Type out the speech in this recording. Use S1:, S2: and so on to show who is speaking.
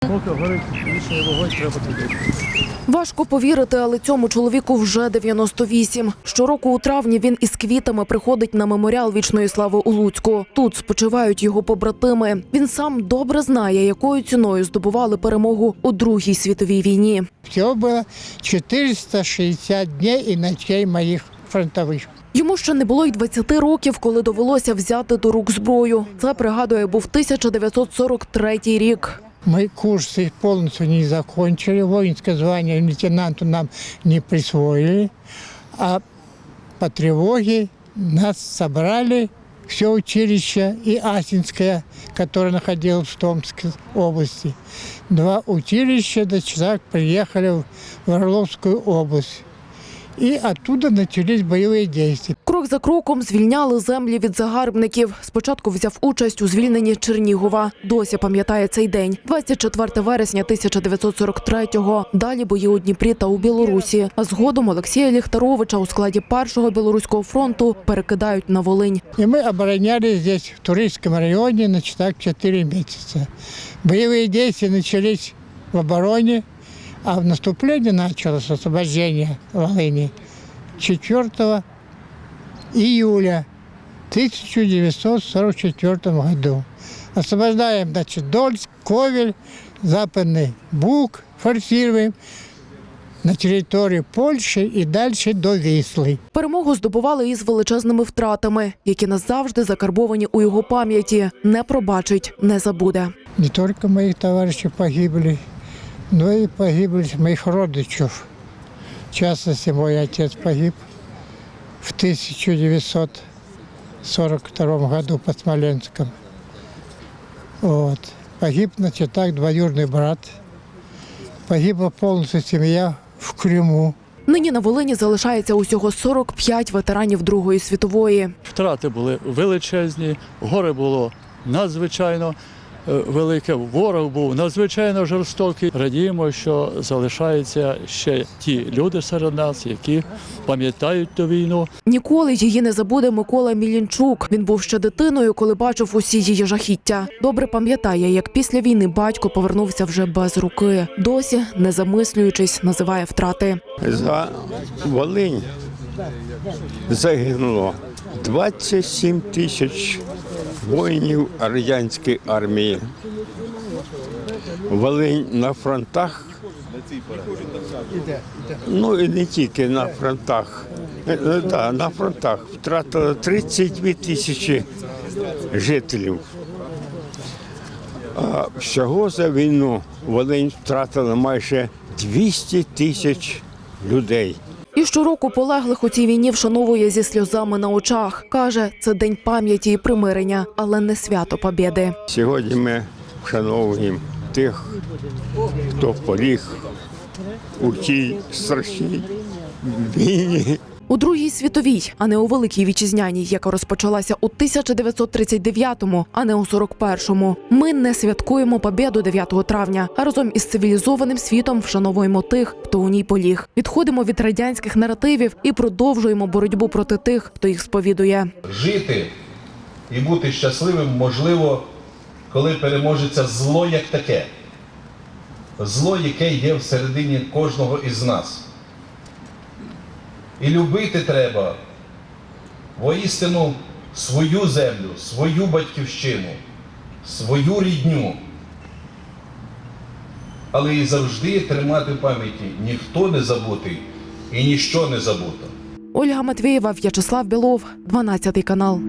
S1: Поки горить вічний вогонь, треба туди.
S2: Важко повірити, але цьому чоловіку вже 98. Щороку у травні він із квітами приходить на меморіал вічної слави у Луцьку. Тут спочивають його побратими. Він сам добре знає, якою ціною здобували перемогу у Другій світовій війні.
S3: Всего было 460 дней и ночей моих фронтовых.
S2: Йому ще не було й 20 років, коли довелося взяти до рук зброю. Це пригадує, був 1943 рік.
S3: Мы курсы полностью не закончили, воинское звание лейтенанту нам не присвоили, а по тревоге нас собрали все училище и Асинское, которое находилось в Томской области. Два училища до человек приехали в Орловскую область. И оттуда начались боевые действия.
S2: Крок за кроком звільняли землі від загарбників. Спочатку взяв участь у звільненні Чернігова. Досі пам'ятає цей день. 24 вересня 1943-го. Далі бої у Дніпрі та у Білорусі. А згодом Олексія Ліхтаровича у складі першого білоруського фронту перекидають на Волинь.
S3: И мы оборонялись здесь, в Турецком районе, значит, так 4 месяца. Боевые действия начались в обороне, а в наступлении началось освобождение Волыни 4 июля 1944 году. Освобождаем, значит, Дольск, Ковель, Западный Буг, форсируем на территории Польши и дальше до Вислы.
S2: Перемогу здобували із величезними втратами, які назавжди закарбовані у його пам'яті. Не пробачить, не забуде.
S3: Не только моих товарищей погибли, но и погибли моих родичей. В частности, мой отец погиб в 1942 году под Смоленском. Вот. Погиб, значит, так, двоюродный брат. Погибла полностью семья в Крыму.
S2: Нині на Волині залишається усього 45 ветеранів Другої світової.
S1: Втрати були величезні, горе було надзвичайно велике, ворог був надзвичайно жорстокий. Радіємо, що залишаються ще ті люди серед нас, які пам'ятають ту війну.
S2: Ніколи її не забуде Микола Мілінчук. Він був ще дитиною, коли бачив усі її жахіття. Добре пам'ятає, як після війни батько повернувся вже без руки. Досі, не замислюючись, називає втрати.
S4: За Волинь загинуло 27 тисяч воїнів радянської армії. Волинь на фронтах. Ну і не тільки на фронтах. Е, е, да, на фронтах втратили 32 тисячі жителів. А всього за війну Волинь втратила майже 200 тисяч людей.
S2: І щороку полеглих у цій війні вшановує зі сльозами на очах. Каже, це день пам'яті і примирення, але не свято Побєди.
S4: Сьогодні ми вшановуємо тих, хто поліг у тій страшній війні.
S2: У Другій світовій, а не у Великій Вітчизняній, яка розпочалася у 1939-му, а не у 41-му. Ми не святкуємо Побєду 9 травня, а разом із цивілізованим світом вшановуємо тих, хто у ній поліг. Відходимо від радянських наративів і продовжуємо боротьбу проти тих, хто їх сповідує.
S5: жити і бути щасливим можливо, коли переможеться зло як таке. Зло, яке є всередині кожного із нас. І любити треба воістину свою землю, свою батьківщину, свою рідню. Але і завжди тримати в пам'яті ніхто не забутий і ніщо не забуто.
S2: Ольга Матвієва, В'ячеслав Білов, 12 канал.